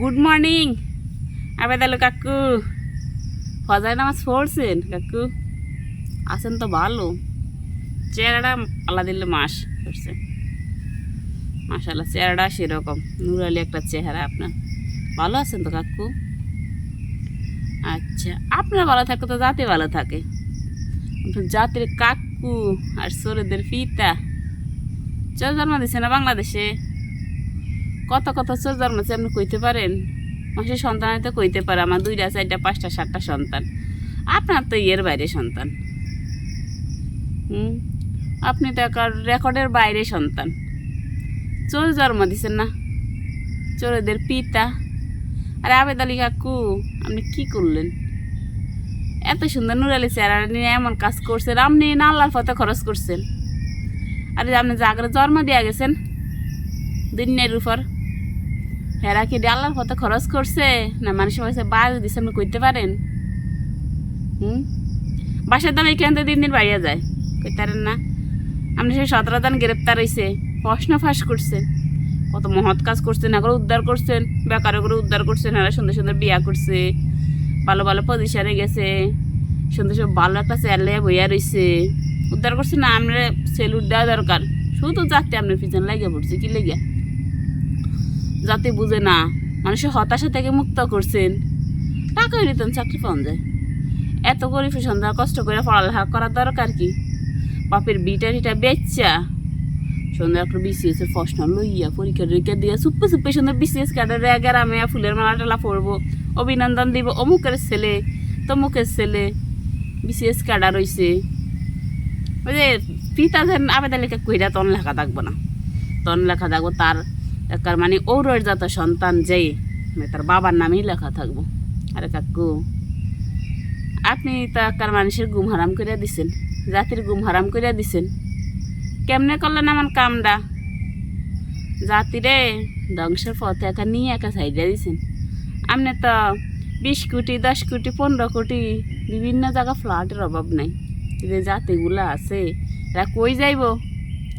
Good morning আবেদালু কাকু ফজায় নামাজ পড়ছেন? কাকু, আছেন তো ভালো। চেহারাটা আল্লাহ দিলে মাস করছে। মাসাল্লাহ চেহারাটা সেরকম। নুরালি একটা চেহারা আপনার। ভালো আছেন তো কাকু? আচ্ছা আপনার ভালো থাকে তো জাতি ভালো থাকে। জাতির কাকু আর সরেদের পিতা। চোর জন্ম দিচ্ছে না বাংলাদেশে? কত কত চোর জন্মাচ্ছে আপনি কইতে পারেন? মাসের সন্তান হয়তো কইতে পারে, আমার দুইটা, চারটা, পাঁচটা, সাতটা সন্তান। আপনার তো ইয়ের বাইরে সন্তান। হুম? আপনি তো রেকর্ডের বাইরে সন্তান। চোর জন্ম দিছেন না? চোরদের পিতা। আরে আবেদ কাকু, আপনি কি করলেন? এত সুন্দর নুরালি চেহারা নিয়ে এমন কাজ করছেন, আপনি না আল্লাহর পথে খরচ করছেন। আরে আপনি জাগরে জন্ম দিয়া গেছেন দিনের উপর। হেরা কি আল্লাহর পথে খরচ করছে? না মানুষের পয়সা বাজ দিছে, আপনি কইতে পারেন? হুম? বাসার দাম এখান থেকে দিন দিন বাড়িয়ে যায়। কইতে পারেন না। আপনি সেই সতেরো দান গ্রেপ্তার হয়েছে প্রশ্ন ফাঁস করছেন। কত মহৎ কাজ করছেন, এগুলো উদ্ধার করছেন বেকার করে উদ্ধার করছেন, এরা সুন্দর সুন্দর বিয়া করছে, ভালো ভালো পজিশনে গেছে, সুন্দর সুন্দর ভালো একটা চ্যালে বইয়া রয়েছে উদ্ধার করছে না আমরা সেলুট দেওয়া দরকার। শুধু যাতে আপনার পিছনে লাগিয়ে পড়ছে, কি লেগে যাতে বুঝে না, মানুষের হতাশা থেকে মুক্ত করছেন। টাকা হইলে চাকরি পাওয়া যায় এত গরিব সন্ধ্যা কষ্ট করে পড়ালেখা করার দরকার কি? বাপের বিটা টিটা বেচা সুন্দর একটা বিসিএস এর প্রশ্ন লইয়া পরীক্ষা টরীক্ষা দিয়ে সুপ্পে সুপ্পে সুন্দর বিসিএস কার্ডের গ্রামে ফুলের মালা টালা পড়ব, অভিনন্দন দিব অমুকের ছেলে, তমুকের ছেলে। বিসিএস কার্ডা রইছে ওই যে পিতা যেন আবেদন লেখা কইরা তন লেখা থাকব না। তন লেখা থাকব তার একার মানে ঔরর জাত সন্তান মানে তার বাবার নামেই লেখা থাকব। আরে কাকু, আপনি তো একার মানুষের গুম হারাম করিয়া দিছেন, জাতির গুম হারাম করিয়া দিছেন। কেমনে করলেন আমার কামটা? জাতিরে ধ্বংসের পথে একা নিয়ে একা সাইডে দিছেন। আপনি তো বিশ কোটি, দশ কোটি, পনেরো কোটি বিভিন্ন জায়গা ফ্ল্যাটের অভাব নাই। যে জাতিগুলো আছে, এরা কই যাইব?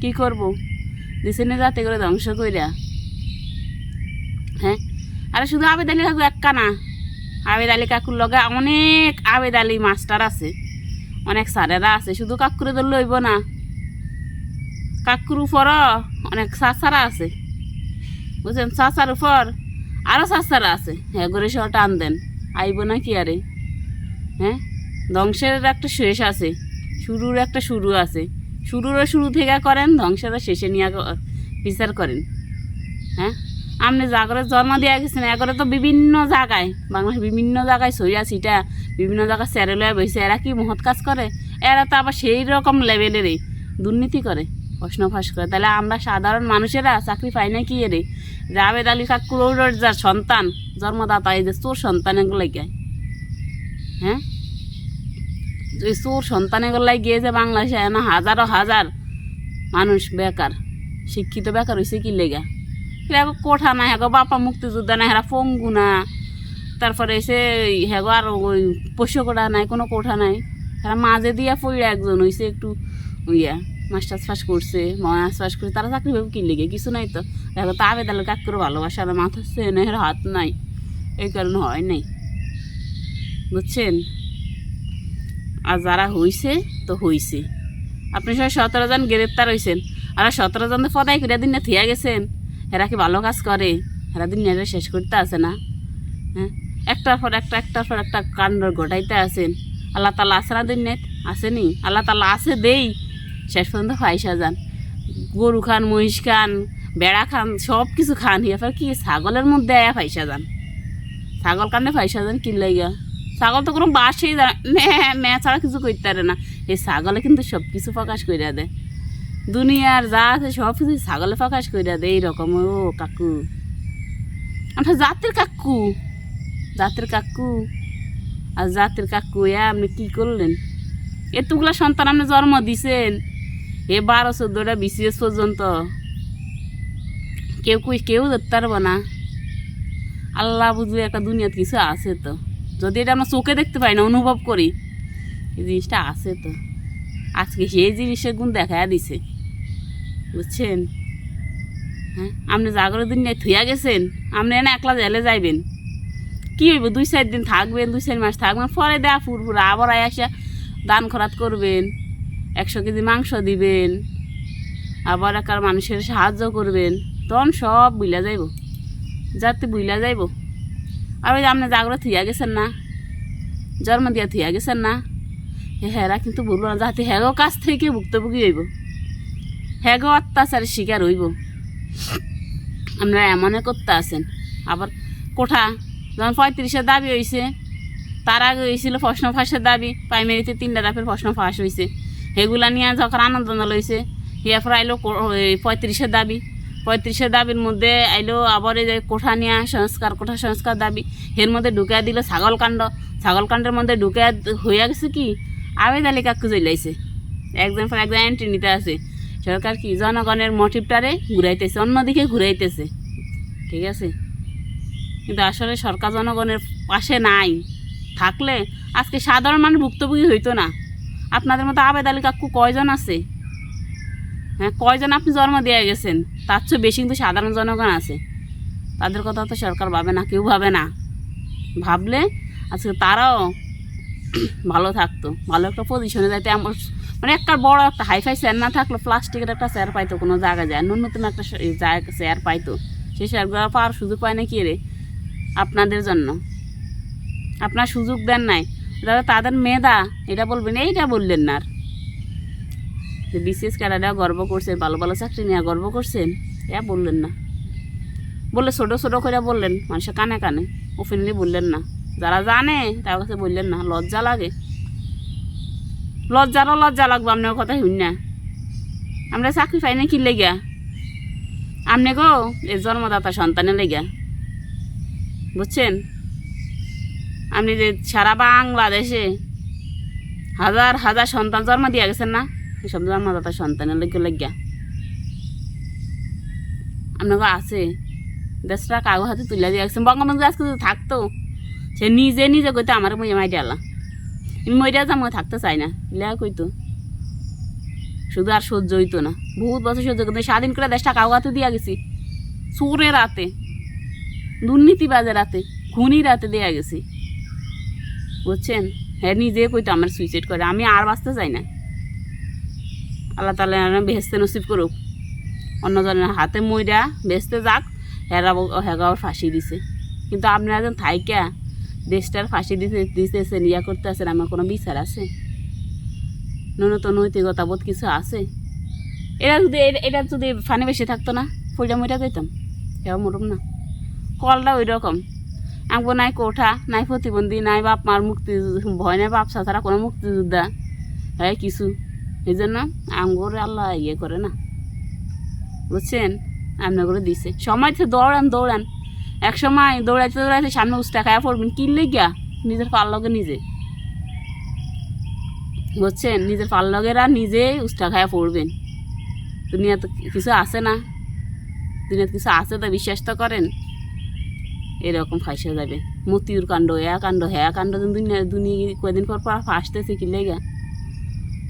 কি করব? দিছেন জাতিগুলো ধ্বংস কইরা। আরে শুধু আবেদ আলী কাকু একা না। আবেদ কাকুর লগে অনেক আবেদ মাস্টার আছে। অনেক স্যারেরা আছে। শুধু কাকুরে তো লইব না। কাকুর উপর অনেক চাচারা আছে। বুঝছেন? চাচার উপর আরও চাচারা আছে। হ্যাঁ করে সহ টান দেন। আইব না কি আরে? হ্যাঁ? ধ্বংসের একটা শেষ আছে। শুরুর একটা শুরু আছে। শুরুরও শুরু থেকে করেন, ধ্বংসেরও শেষে নিয়ে বিচার করেন। হ্যাঁ? আপনি জাগরে জন্ম দেওয়া গেছেন এগরে তো বিভিন্ন জায়গায় বাংলাদেশ বিভিন্ন জায়গায় সইয়া সিটা বিভিন্ন জায়গায় স্যারেলয়ে বসে এরা কি মহৎ কাজ করে? এরা তো আবার সেই রকম লেভেলেরই দুর্নীতি করে, প্রশ্ন ফাঁস করে। তাহলে আমরা সাধারণ মানুষেরা চাকরি পাই না কি রে জাভেদ আলী কাকুর যার সন্তান, জন্মদাতা, এই যে চোর সন্তান এগুলো গায় হ্যাঁ? এই চোর সন্তান এগুলো গিয়ে যে বাংলাদেশে না হাজারো হাজার মানুষ বেকার, শিক্ষিত বেকার হয়েছে কি লেগা? এরা কোঠা না হ্যাগো বাপা মুক্তিযোদ্ধা না হেরা পঙ্গু না। তারপরে এসে হ্যাগো আর ওই পোষ্য কোঠা নাই, কোনো কোঠা নাই। এরা মাঝে দিয়া পইরা একজন হইছে একটু ইয়া, মাস্টার্স পাস করছে মাস পাস করছে তারা চাকরি পাবে কি লেগে কিছু নাই তো। দেখো তা আবেদালে কাক করে ভালোবাসা আর মাথা সেনের হাত নাই। এই কারণে হয় নাই। বুঝছেন? আর যারা হইছে, তো হইছে। আপনি সবাই সতেরো জন গ্রেপ্তার হয়েছেন আর সতেরো জন তো পদাই করে দিন না থিয়া গেছেন। এরা কি ভালো কাজ করে? এরা দিন এরা শেষ করতে আসে না। হ্যাঁ? একটার পর একটা, একটার পর একটা কাণ্ড ঘটাইতে আসেন আল্লাহ তালা আসে না দিন আসেনি। আল্লাহ তালা আসে দেই। শেষ পর্যন্ত ফাইসা যান। গরু খান, মহিষ খান বেড়া খান সব কিছু খান এরপর কি, ছাগলের মধ্যে আয়া ফাইসা যান। ছাগল কানে ফাইসা যান কি লাইগা? ছাগল তো কোনো বাসেই যায় মে মে ছাড়া কিছু করতে পারে না। এই ছাগলে কিন্তু সব কিছু প্রকাশ করে দেয়। দুনিয়ার যা আছে সব কিছু ছাগলে প্রকাশ করে দেয় এইরকম। ও কাকু। আমরা জাতের কাকু। জাতের কাকু। আর জাতের কাকু, এ আপনি কী করলেন? এতগুলা সন্তান আপনি জন্ম দিছেন। এ বারো চোদ্দোটা বিসিএস পর্যন্ত। কেউ কই, কেউ ধরতে পারব না। আল্লাহ বুঝবে একটা দুনিয়াতে কিছু আছে তো। যদি এটা আমরা চোখে দেখতে পাই না, অনুভব করি, এই জিনিসটা আছে তো। আজকে সেই জিনিসের গুণ দেখা দিছে। বুঝছেন? হ্যাঁ? আপনি জাগরে দিন নিয়ে থুয়া গেছেন, আপনি এনে একলা জেলে যাইবেন। কী হইব? দুই চার দিন থাকবেন, দুই চার মাস থাকবেন, পরে দেয়া ফুরফুরা আবার আসা দান খরাত করবেন, একশো কেজি মাংস দিবেন, আবার একার মানুষের সাহায্য করবেন। তখন সব বুইলা যাইব। যাতে বুইলা যাইব। আর ওই আপনি জাগরে থুয়া গেছেন না, জন্ম দিয়া থুয়া গেছেন না হেরা কিন্তু বলব না যাতে হ্যাগো কাছ থেকে ভুক্তভোগী হইব। হ্যাগো অত্যাচারের শিকার হইব। আপনারা এমনে করতে আছেন আবার কোঠা, যখন পঁয়ত্রিশের দাবি হয়েছে তার আগে হয়েছিল প্রশ্ন ফাঁসের দাবি, প্রাইমারিতে তিনটা দাপের প্রশ্ন ফাঁস হয়েছে এগুলা নিয়ে যখন আনন্দ লইছে এরপর আইলো পঁয়ত্রিশের দাবি। পঁয়ত্রিশের দাবির মধ্যে আইলো আবার এই যে কোঠা নিয়ে সংস্কার, কোঠা সংস্কার দাবি। এর মধ্যে ঢুকিয়ে দিল ছাগলকাণ্ড। ছাগলকাণ্ডের মধ্যে ঢুকিয়ে হইয়া গেছে কি? আবেদালি কাকু চলাইছে একজন পর একজন এন্ট্রি নিতে আছে। সরকার কি জনগণের মোটিভটারে ঘুরাইতেছে, অন্যদিকে ঘুরাইতেছে। ঠিক আছে? কিন্তু আসলে সরকার জনগণের পাশে নাই। থাকলে আজকে সাধারণ মানুষ ভুক্তভোগী হইতো না। আপনাদের মতো আবেদ আলী কাকু কয়জন আছে? হ্যাঁ কয়জন আপনি জন্ম দিয়ে গেছেন? তার চেয়ে বেশি কিন্তু সাধারণ জনগণ আছে। তাদের কথা তো সরকার ভাবে না, কেউ ভাবে না। ভাবলে আজকে তারাও ভালো থাকতো, ভালো একটা পজিশনে যাইতে আমার মানে একটা বড় একটা হাইফাই চেয়ার না থাকলে প্লাস্টিকের একটা চেয়ার পাইতো, কোনো জায়গায় যায়। ন্যূনতম একটা জায়গা চেয়ার পাইতো। সেই চেয়ারগুলো পাওয়ার সুযোগ পায় না কি রে? আপনাদের জন্য। আপনার সুযোগ দেন নাই। তাহলে তাদের মেধা, এটা বলবেন, এইটা বললেন না আর। যে বিশেষ ক্যাডারা গর্ব করছেন ভালো ভালো চাকরি নিয়ে গর্ব করছেন এটা বললেন না। বললে ছোটো ছোটো করে বললেন, মানুষের কানে কানে। ওপেনলি বললেন না। যারা জানে, তার কাছে বললেন না, লজ্জা লাগে। লজ্জারও লজ্জা লাগবো, আপনার কথা শুন না। আমরা চাকরি পাই না কি লেগা আপনি গো এই জন্মদাতা সন্তানের লেগা বুঝছেন? আপনি যে সারা বাংলাদেশে হাজার হাজার সন্তান জন্ম দিয়ে গেছেন না, এসব জন্মদাতা সন্তানের লেগে লেগা আপনাকে আছে। দেশটা কাগজ হাতে তুলে দিয়ে গেছেন। বঙ্গবন্ধু আজকে থাকতো, সে নিজে নিজে কইতো আমার মই মাইটা মইটা যাম থাকতে চাই না। ইলা কইতো। শুধু আর সহ্য হইতো না। বহুত বছর সহ্য করতো স্বাধীন করে দেশটা কাগজ দিয়া গেছি। চোরে রাতে দুর্নীতিবাজে রাতে খুনি রাতে দেয়া গেছি। বুঝছেন? হ্যাঁ নিজে কইতো আমার সুইসাইড করে। আমি আর বাঁচতে চাই না। আল্লাহ তালা বেহেস্তে নসিব করুক। অন্যজনের হাতে মইরা বেচতে যাক। হেরা হেগাও ফাঁসি দিছে। কিন্তু আপনারা একজন থাইকা দেশটার ফাঁসি দিতে দিতেছেন, ইয়া করতে আছেন আমার কোনো বিচার আছে? ন্যূনতম নৈতিকতা বোধ কিছু আছে? এরা যদি এটা যদি ফানি বেশি থাকতো না পয়সা মইটা যাইতাম? এবার মরুম না। কলটা ওই রকম আমগো নাই কোঠা, নাই প্রতিবন্ধী, নাই বাপ মার মুক্তি, ভয় নাই বাপ ছাড়া কোনো মুক্তিযোদ্ধা হ্যাঁ কিছু। এই জন্য আঙ্গুর আল্লাহ ইয়ে করে না। বুঝছেন? আপনার করে দিছে। সময় তো দৌড়ান দৌড়ান। এক সময় দৌড়াইতে দৌড়াইতে সামনে উস্তা খায়া পড়বেন কিনলে গিয়া নিজের পাল লগে নিজে। বুঝছেন? নিজের পাল লগেরা নিজে উস্তা খায়া পড়বেন। দুনিয়াতে কিছু আছে না? দুনিয়াতে কিছু আছে তো বিশ্বাস তো করেন? এরকম ফাইসে যাবে। মতিউর কাণ্ড হ্যা কাণ্ড হ্যা কাণ্ড দুনিয়া দুনিয়া কয়দিন পর পর ফাঁসতেছে, কি লেগা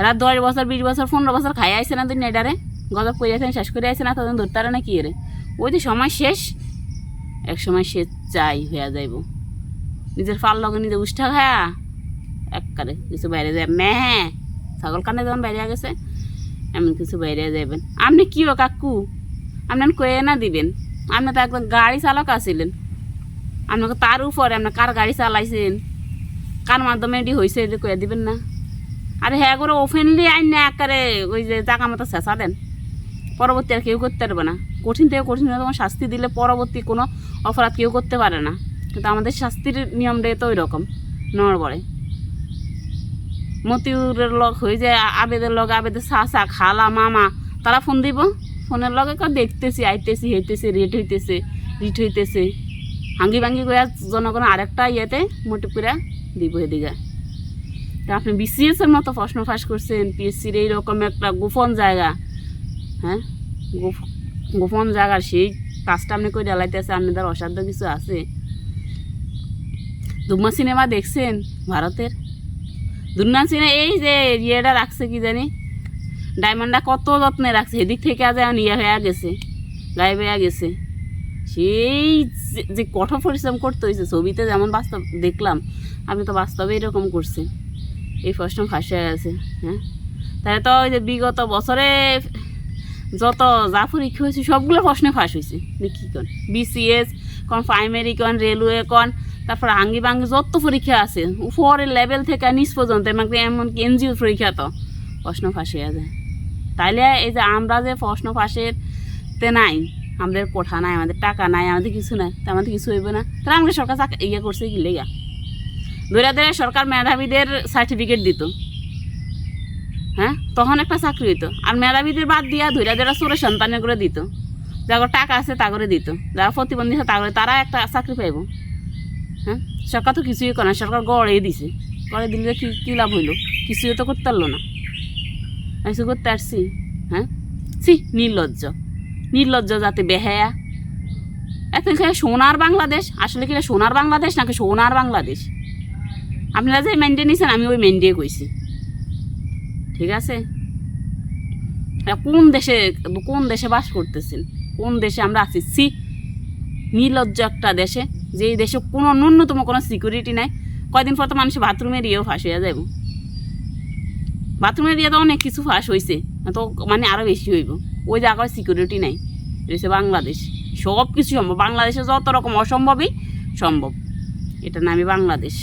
এরা দশ বছর, বিশ বছর, পনেরো বছর খাই আইছে না দুনিয়া এটারে গজব করে আছেন শেষ করে আইছে না তখন ধরতে না কি রে ওই যে সময় শেষ এক সময় সে চাই হইয়া যাইব। নিজের পাল লগে নিজে উষ্ঠা খায়া একবারে কিছু বাইরে যায় মেহে ছাগল কানে যখন বাইরে গেছে, এমন কিছু বাইরে যাবেন আপনি কি ও কাকু? আপনি কয়ে না দিবেন। আপনি তো একদম গাড়ি চালক আছিলেন। আপনাকে তার উপরে আপনি কার গাড়ি চালাইছেন? কার মাধ্যমে এটি হয়েছে এটি কয়ে দিবেন না। আরে হ্যাঁ করে ওপেনলি আইন না একারে ওই যে জায়গা মতো চেঁচা দেন। পরবর্তী আর কেউ করতে পারবে না। কঠিন থেকে কঠিন তোমার শাস্তি দিলে পরবর্তী কোনো অপরাধ কেউ করতে পারে না। কিন্তু আমাদের শাস্তির নিয়মটা তো ওই রকম নড়বড়ে মতিউরের লগ হয়ে যায় আবেদের লগ আবেদের চাচা খালা, মামা, তারা ফোন দিব? ফোনের লগে কয়, দেখতেছি, আইতেছি, হইতেছে রেট হইতেছে, রিট হইতেছে। হাঙ্গি ভাঙ্গি করে জনগণ আরেকটা ইয়েতে মোটিভ করে দিব এদিকে। তা আপনি বিসিএস এর মতো প্রশ্ন ফাঁস করছেন, পিএসসির এইরকম একটা গোপন জায়গা হ্যাঁ? গোপ- গোপন জায়গার সেই কাজটা আপনি করে ডালাইতেছে আপনাদের অসাধ্য কিছু আছে? দুম্মা সিনেমা দেখছেন ভারতের? দুর্না সিনেমা এই যে ইয়েটা রাখছে কি জানি? ডায়মন্ডটা কত যত্নে রাখছে? এদিক থেকে আজ ইয়ে হয়ে গেছে গায়ে বেয়া গেছে। সেই যে- কঠোর পরিশ্রম করতে হয়েছে ছবিতে যেমন বাস্তব দেখলাম আমি তো বাস্তবে এরকম করছি এই প্রশ্ন ফাঁসে গেছে হ্যাঁ? তাহলে তো ওই যে বিগত বছরে যত যা পরীক্ষা হয়েছে, সবগুলো প্রশ্নে ফাঁস হয়েছে। কী কন? বিসিএস কোন প্রাইমারি কোন রেলওয়ে কোন তারপর আঙ্গি বাঙ্গি যত পরীক্ষা আছে, উপরের লেভেল থেকে নিচ পর্যন্ত, এমনকি এমনকি এনজিও পরীক্ষা তো প্রশ্ন ফাঁসে যায়। তাইলে এই যে আমরা যে প্রশ্ন ফাঁসের তে নাই, আমাদের কোঠা নাই, আমাদের টাকা নাই, আমাদের কিছু নাই তা আমাদের কিছু হইব না। তাহলে আমাদের সরকার ইয়ে করছে কি লেগা? ধরে ধরে সরকার মেধাবীদের সার্টিফিকেট দিত। হ্যাঁ? তখন একটা চাকরি হইতো। আর মেধাবীদের বাদ দিয়া ধৈরা ধৈরা চোরে সন্তানের করে দিত। যার টাকা আছে তা করে দিত। যারা প্রতিবন্ধী আছে তা করে তারা একটা চাকরি পাইব। হ্যাঁ? সরকার তো কিছুই করে না। সরকার গড়েই দিছে। গড়ে দিলে কি কী লাভ হইল? কিছুই তো করতে পারল না। কিছু করতে পারছি। হ্যাঁ? সি নির্লজ্জ। নির্লজ্জ যাতে বেহায়া। এখন কি সোনার বাংলাদেশ? আসলে কি সোনার বাংলাদেশ নাকি সোনার বাংলাদেশ? আপনারা যে মেনটে নিয়েছেন আমি ওই মেনটেই কইছি। ঠিক আছে? কোন দেশে কোন দেশে বাস করতেছেন? কোন দেশে আমরা আছি? সি, নির্লজ্জ একটা দেশে, যেই দেশে কোনো ন্যূনতম কোনো সিকিউরিটি নাই। কয়দিন পর তো মানুষ বাথরুমের ইয়েও ফাঁস হয়ে যাব বাথরুমের ইয়ে তো অনেক কিছু ফাঁস হয়েছে তো মানে আরও বেশি হইব। ওই জায়গায় সিকিউরিটি নাই হচ্ছে বাংলাদেশ। সব কিছু সম্ভব। বাংলাদেশে যত রকম অসম্ভবই সম্ভব। এটার নামই বাংলাদেশ।